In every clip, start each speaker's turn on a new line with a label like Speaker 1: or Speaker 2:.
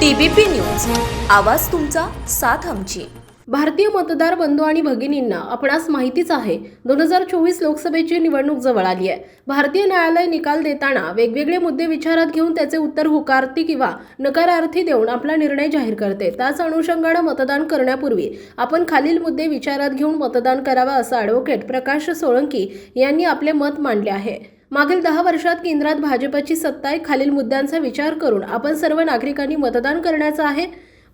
Speaker 1: TBP news. आवाज तुमचा साथ आमची.
Speaker 2: भारतीय मतदार बंधू आणि भगिनींना आपणास माहितीच आहे दोन हजार चोवीस लोकसभेची निवडणूक जवळ आली आहे. भारतीय न्यायालय निकाल देताना वेगवेगळे मुद्दे विचारात घेऊन त्याचे उत्तर होकारती किंवा नकारार्थी देऊन आपला निर्णय जाहीर करते. त्याच अनुषंगानं मतदान करण्यापूर्वी आपण खालील मुद्दे विचारात घेऊन मतदान करावं असं ॲडव्होकेट प्रकाश सोळंकी यांनी आपले मत मांडले आहे. मागील दहा वर्षात केंद्रात भाजपची सत्ता आहे खालील मुद्द्यांचा विचार करून आपण सर्व नागरिकांनी मतदान करण्याचं आहे.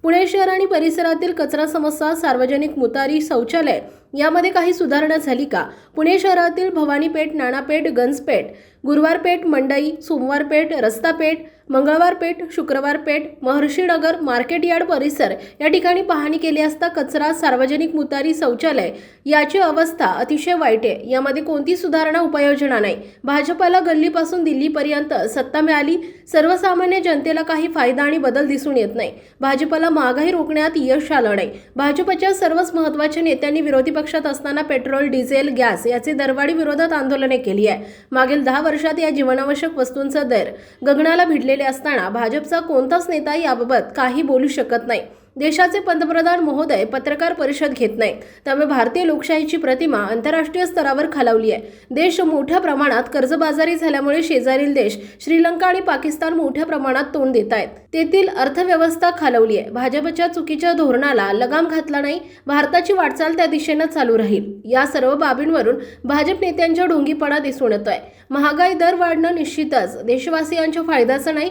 Speaker 2: पुणे शहर आणि परिसरातील कचरा समस्या सार्वजनिक मुतारी शौचालय यामध्ये काही सुधारणा झाली का? पुणे शहरातील भवानीपेठ नाणापेठ गंजपेठ गुरुवारपेठ मंडई सोमवारपेठ रस्तापेठ मंगळवारपेठ शुक्रवारपेठ महर्षीनगर मार्केट यार्ड परिसर या ठिकाणी पाहणी केली असता कचरा सार्वजनिक मुतारी शौचालय याची अवस्था अतिशय वाईट आहे. यामध्ये कोणती सुधारणा उपाययोजना नाही. भाजपाला गल्लीपासून दिल्लीपर्यंत सत्ता मिळाली. सर्वसामान्य जनतेला काही फायदा आणि बदल दिसून येत नाही. भाजपाला महागाई रोखण्यात यश आलं नाही. भाजपच्या सर्वच महत्त्वाच्या नेत्यांनी विरोधी पक्षात असताना पेट्रोल डिझेल गॅस याचे दरवाढी विरोधात आंदोलने केली आहे मागील दहा वर्ष वर्षात या जीवनावश्यक वस्तूंचा दर गगनाला भिडलेले असताना भाजपचा कोणताच नेता याबाबत काही बोलू शकत नाही. देशाचे पंतप्रधान महोदय पत्रकार परिषद घेत नाहीत. त्यामुळे भारतीय लोकशाहीची प्रतिमा आंतरराष्ट्रीय स्तरावर खालावली आहे. देश मोठ्या प्रमाणात कर्जबाजारी झाल्यामुळे शेजारील देश श्रीलंका आणि पाकिस्तान मोठ्या प्रमाणात तोंड देत आहेत. तेथील अर्थव्यवस्था खालवली आहे. भाजपच्या चुकीच्या धोरणाला लगाम घातला नाही. भारताची वाटचाल त्या दिशेनं चालू राहील. या सर्व बाबींवरून भाजप नेत्यांच्या ढोंगीपणा दिसून येतोय. महागाई दर वाढणं निश्चितच देशवासियांच्या फायद्याचं नाही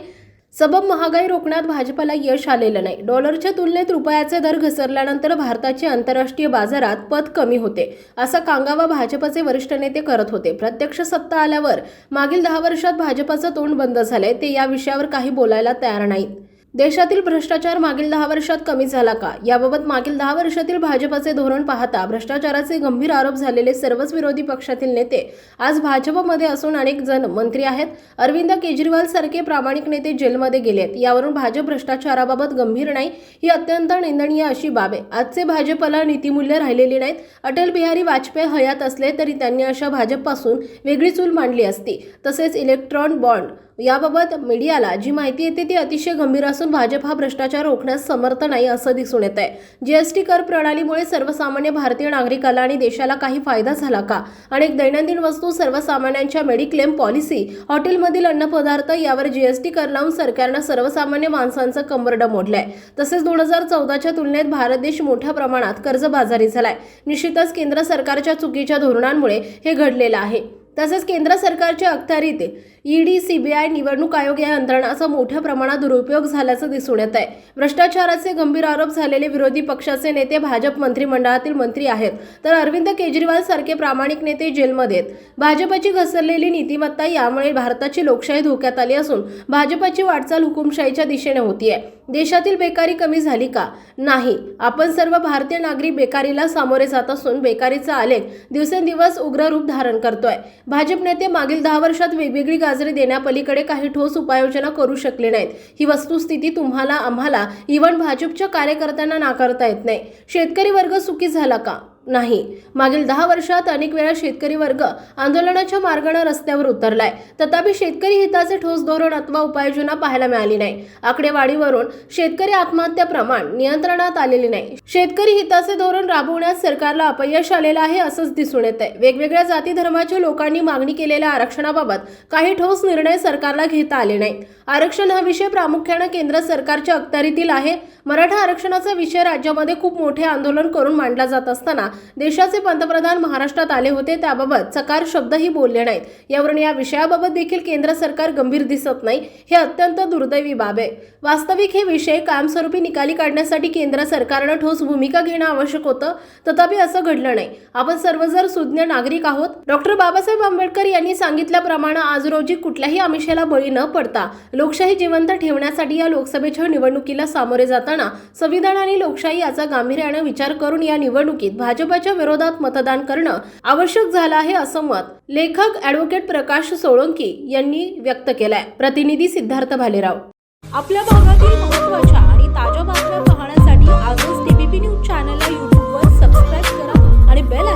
Speaker 2: सबब महागाई रोखण्यात भाजपला यश आलेलं नाही. डॉलरच्या तुलनेत रुपयाचे दर घसरल्यानंतर भारताचे आंतरराष्ट्रीय बाजारात पत कमी होते असा कांगावा भाजपचे वरिष्ठ नेते करत होते. प्रत्यक्ष सत्ता आल्यावर मागील दहा वर्षात भाजपाचं तोंड बंद झालंय ते या विषयावर काही बोलायला तयार नाहीत. देशातील भ्रष्टाचार मागील दहा वर्षात कमी झाला का? याबाबत मागील दहा वर्षातील भाजपाचे धोरण पाहता भ्रष्टाचाराचे गंभीर आरोप झालेले सर्वच विरोधी पक्षातील नेते आज भाजपमध्ये असून अनेक जण मंत्री आहेत. अरविंद केजरीवाल सारखे प्रामाणिक नेते जेलमध्ये गेलेत. यावरून भाजप भ्रष्टाचाराबाबत गंभीर नाही ही अत्यंत निंदनीय अशी बाब आहे. आजचे भाजपला नीतिमूल्य राहिलेली नाहीत. अटल बिहारी वाजपेयी हयात असले तरी त्यांनी अशा भाजपपासून वेगळी चूल मांडली असती. तसेच इलेक्ट्रॉन बॉन्ड याबाबत मीडियाला जी माहिती येते ती अतिशय गंभीर असून भाजप हा भ्रष्टाचार रोखण्यास समर्थ नाही असं दिसून येत आहे जीएसटी कर प्रणालीमुळे सर्वसामान्य भारतीय नागरिकाला आणि देशाला काही फायदा झाला का? अनेक दैनंदिन वस्तू सर्वसामान्यांच्या मेडिक्लेम पॉलिसी हॉटेलमधील अन्नपदार्थ यावर जीएसटी कर लावून सरकारनं सर्वसामान्य माणसांचं कंबरडं मोडलंय. तसेच दोन हजार चौदाच्या तुलनेत भारत देश मोठ्या प्रमाणात कर्जबाजारी झालाय. निश्चितच केंद्र सरकारच्या चुकीच्या धोरणांमुळे हे घडलेलं आहे. तसेच केंद्र सरकारच्या अखत्यारीत ईडी सीबीआय निवडणूक आयोग या यंत्रणाचा मोठ्या प्रमाणात दुरुपयोग झाल्याचं दिसून येत आहे भ्रष्टाचाराचे गंभीर आरोप झालेले विरोधी पक्षाचे नेते भाजप मंत्रिमंडळातील मंत्री आहेत. तर अरविंद केजरीवाल सारखे प्रामाणिक नेते जेलमध्ये आहेत. भाजपची घसरलेली नीतिमत्ता यामुळे भारताची लोकशाही धोक्यात आली असून भाजपची वाटचाल हुकुमशाहीच्या दिशेने होतीये. देशातील बेकारी कमी झाली का? नाही. आपण सर्व भारतीय नागरिक बेकारीला सामोरे जात असून बेकारीचा आलेख दिवसेंदिवस उग्र रूप धारण करतोय. भाजप नेते मागील दहा वर्षात वेगवेगळी गाजरे देण्यापलीकडे काही ठोस उपाययोजना करू शकले नाहीत. ही वस्तुस्थिती तुम्हाला आम्हाला इव्हन भाजपच्या कार्यकर्त्यांना नाकारता येत नाही. शेतकरी वर्ग सुखी झाला का? नाही. मागील दहा वर्षात अनेक वेळा शेतकरी वर्ग आंदोलनाच्या मार्गाने रस्त्यावर उतरलाय. तथापि शेतकरी हिताचे ठोस धोरण अथवा उपाययोजना पाहायला मिळाली नाही. आकडेवाडीवरून शेतकरी आत्महत्या प्रमाण नियंत्रणात आलेले नाही. शेतकरी हिताचे धोरण राबवण्यात सरकारला अपयश आलेलं आहे असंच दिसून येत आहे वेगवेगळ्या जाती धर्माच्या लोकांनी मागणी केलेल्या आरक्षणाबाबत काही ठोस निर्णय सरकारला घेता आले नाहीत. आरक्षण हा विषय प्रामुख्याने केंद्र सरकारच्या अखत्यारीतील आहे. मराठा आरक्षणाचा विषय राज्यामध्ये खूप मोठे आंदोलन करून मांडला जात असताना देशाचे पंतप्रधान महाराष्ट्रात आले होते त्याबाबत चकार शब्दही बोलले नाहीत. यावरून या विषयाबाबत देखील केंद्र सरकार गंभीर दिसत नाही हे अत्यंत दुर्दैवी बाब आहे. वास्तविक हे विषय कायमस्वरूपी निकाली काढण्यासाठी केंद्र सरकारनं ठोस भूमिका घेणं आवश्यक होतं तथापि असं घडलं नाही. आपण सर्व जर सुज्ञ नागरिक आहोत. डॉक्टर बाबासाहेब आंबेडकर यांनी सांगितल्याप्रमाणे आज रोजी कुठल्याही आमिषाला बळी न पडता लोकशाही जिवंत ठेवण्यासाठी या लोकसभेच्या निवडणुकीला सामोरे जाताना संविधान आणि लोकशाही याचा गांभीर्याने विचार करून या निवडणुकीत भाजपच्या विरोधात मतदान करणं आवश्यक झालं आहे असं मत लेखक ॲडव्होकेट प्रकाश सोळंकी यांनी व्यक्त केलंय. प्रतिनिधी सिद्धार्थ भालेराव.
Speaker 1: आपल्या भागातील महत्त्वाच्या आणि ताज्या बातम्या पाहण्यासाठी आजच टीबीपी न्यूज चॅनलला यूट्यूबवर सबस्क्राईब करा आणि बेल